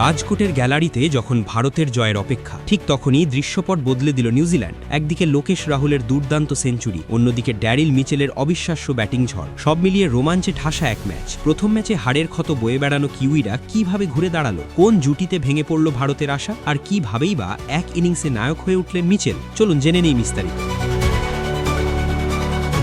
রাজকোটের গ্যালারিতে যখন ভারতের জয়ের অপেক্ষা, ঠিক তখনই দৃশ্যপট বদলে দিল নিউজিল্যান্ড। একদিকে লোকেশ রাহুলের দুর্দান্ত সেঞ্চুরি, অন্যদিকে ড্যারিল মিচেলের অবিশ্বাস্য ব্যাটিং ঝড়। সব মিলিয়ে রোমাঞ্চে ঠাসা এক ম্যাচ। প্রথম ম্যাচে হারের ক্ষত বয়ে বেড়ানো কিউইরা কীভাবে ঘুরে দাঁড়াল? কোন জুটিতে ভেঙে পড়ল ভারতের আশা? আর কিভাবেই বা এক ইনিংসে নায়ক হয়ে উঠলেন মিচেল? চলুন জেনে নেই বিস্তারিত।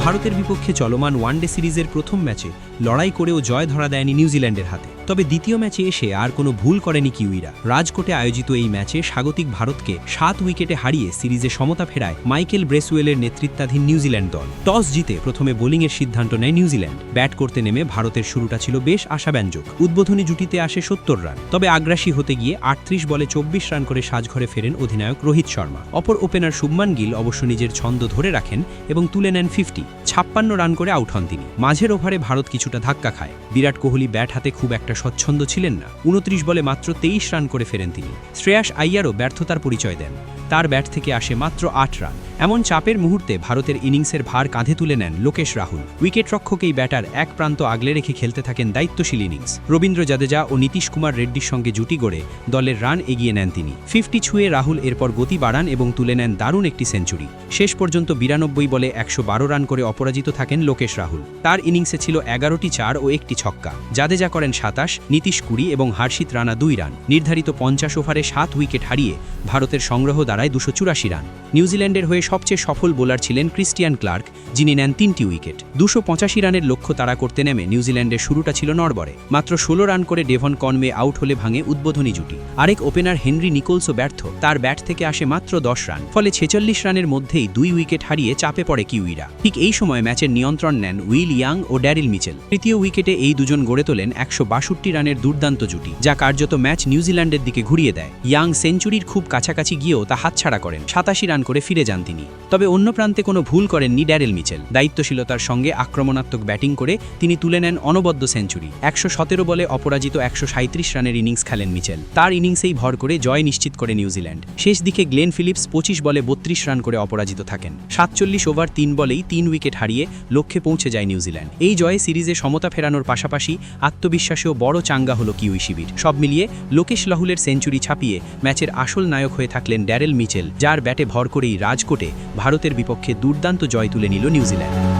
ভারতের বিপক্ষে চলমান ওয়ানডে সিরিজের প্রথম ম্যাচে লড়াই করেও জয় ধরা দেয়নি নিউজিল্যান্ডের হাতে। তবে দ্বিতীয় ম্যাচে এসে আর কোনো ভুল করেনি কিউইরা। রাজকোটে আয়োজিত এই ম্যাচে স্বাগতিক ভারতকে সাত উইকেটে হারিয়ে সিরিজে সমতা ফেরায় মাইকেল ব্রেসওয়েলের নেতৃত্বাধীন নিউজিল্যান্ড দল। টস জিতে প্রথমে বোলিংয়ের সিদ্ধান্ত নেয় নিউজিল্যান্ড। ব্যাট করতে নেমে ভারতের শুরুটা ছিল বেশ আশাব্যঞ্জক। উদ্বোধনী জুটিতে আসে সত্তর রান। তবে আগ্রাসী হতে গিয়ে আটত্রিশ বলে চব্বিশ রান করে সাজঘরে ফেরেন অধিনায়ক রোহিত শর্মা। অপর ওপেনার শুভমান গিল অবশ্য নিজের ছন্দ ধরে রাখেন এবং তুলে নেন ফিফটি। ছাপ্পান্ন রান করে আউট হন তিনি। মাঝের ওভারে ভারত কিছুটা ধাক্কা খায়। বিরাট কোহলি ব্যাট হাতে খুব একটা স্বচ্ছন্দ ছিলেন না। উনত্রিশ বলে মাত্র তেইশ রান করে ফেরেন তিনি। শ্রেয়াস আইয়ারও ব্যর্থতার পরিচয় দেন। তার ব্যাট থেকে আসে মাত্র আট রান। এমন চাপের মুহূর্তে ভারতের ইনিংসের ভার কাঁধে তুলে নেন লোকেশ রাহুল। উইকেট রক্ষকেই ব্যাটার এক প্রান্ত আগলে রেখে খেলতে থাকেন দায়িত্বশীল ইনিংস। রবীন্দ্র জাদেজা ও নীতিশ কুমার রেড্ডির সঙ্গে জুটি গড়ে দলের রান এগিয়ে নেন তিনি। ফিফটি ছুঁয়ে রাহুল এরপর গতি বাড়ান এবং তুলে নেন দারুণ একটি সেঞ্চুরি। শেষ পর্যন্ত বিরানব্বই বলে একশো বারো রান করে অপরাজিত থাকেন লোকেশ রাহুল। তার ইনিংসে ছিল এগারোটি চার ও একটি ছক্কা। জাদেজা করেন সাতাশ, নীতিশ কুড়ি এবং হার্ষিত রানা দুই রান। নির্ধারিত পঞ্চাশ ওভারে সাত উইকেট হারিয়ে ভারতের সংগ্রহ দাঁড়ায় দুশো রান। নিউজিল্যান্ডের হয়ে সবচেয়ে সফল বোলার ছিলেন ক্রিস্টিয়ান ক্লার্ক, যিনি নেন তিনটি উইকেট। দুশো রানের লক্ষ্য তাড়া করতে নেমে নিউজিল্যান্ডের শুরুটা ছিল নড়বড়ে। মাত্র ষোলো রান করে ডেভন কনওয়ে আউট হলে ভাঙে উদ্বোধনী জুটি। আরেক ওপেনার হেনরি নিকোলসও ব্যর্থ, তার ব্যাট থেকে আসে মাত্র দশ রান। ফলে ছেচল্লিশ রানের মধ্যেই দুই উইকেট হারিয়ে চাপে পড়ে কিউইরা। ঠিক এই সময় ম্যাচের নিয়ন্ত্রণ নেন উইল ইয়াং ও ড্যারিল মিচেল। তৃতীয় উইকেটে এই দুজন গড়ে তোলেন একশো বাষট্টি রানের দুর্দান্ত জুটি, যা কার্যত ম্যাচ নিউজিল্যান্ডের দিকে ঘুরিয়ে দেয়। ইয়াং সেঞ্চুরির খুব কাছাকাছি গিয়েও তা হাতছাড়া করেন। সাতাশি রান করে ফিরে যান তিনি। তবে অন্য প্রান্তে কোনো ভুল করেননি ড্যারেল মিচেল। দায়িত্বশীলতার সঙ্গে আক্রমণাত্মক ব্যাটিং করে তিনি তুলে নেন অনবদ্য সেঞ্চুরি। একশো সতেরো বলে অপরাজিত একশো রানের ইনিংস খেলেন মিচেল। তার ইনিংসেই ভর করে জয় নিশ্চিত করে নিউজিল্যান্ড। শেষ দিকে গ্লেন ফিলিপস পঁচিশ বলে বত্রিশ রান করে অপরাজিত থাকেন। সাতচল্লিশ ওভার তিন বলেই তিন উইকেট হারিয়ে লক্ষ্যে পৌঁছে যায় নিউজিল্যান্ড। এই জয়ে সিরিজে সমতা ফেরানোর পাশাপাশি আত্মবিশ্বাসেও বড় চাঙ্গা হল কিউই শিবির। সব মিলিয়ে লোকেশ লাহুলের সেঞ্চুরি ছাপিয়ে ম্যাচের আসল নায়ক হয়ে থাকলেন ড্যারেল মিচেল, যার ব্যাটে ভর করেই রাজকোটে ভারতের বিপক্ষে দুর্দান্ত জয় তুলে নিল নিউজিল্যান্ড।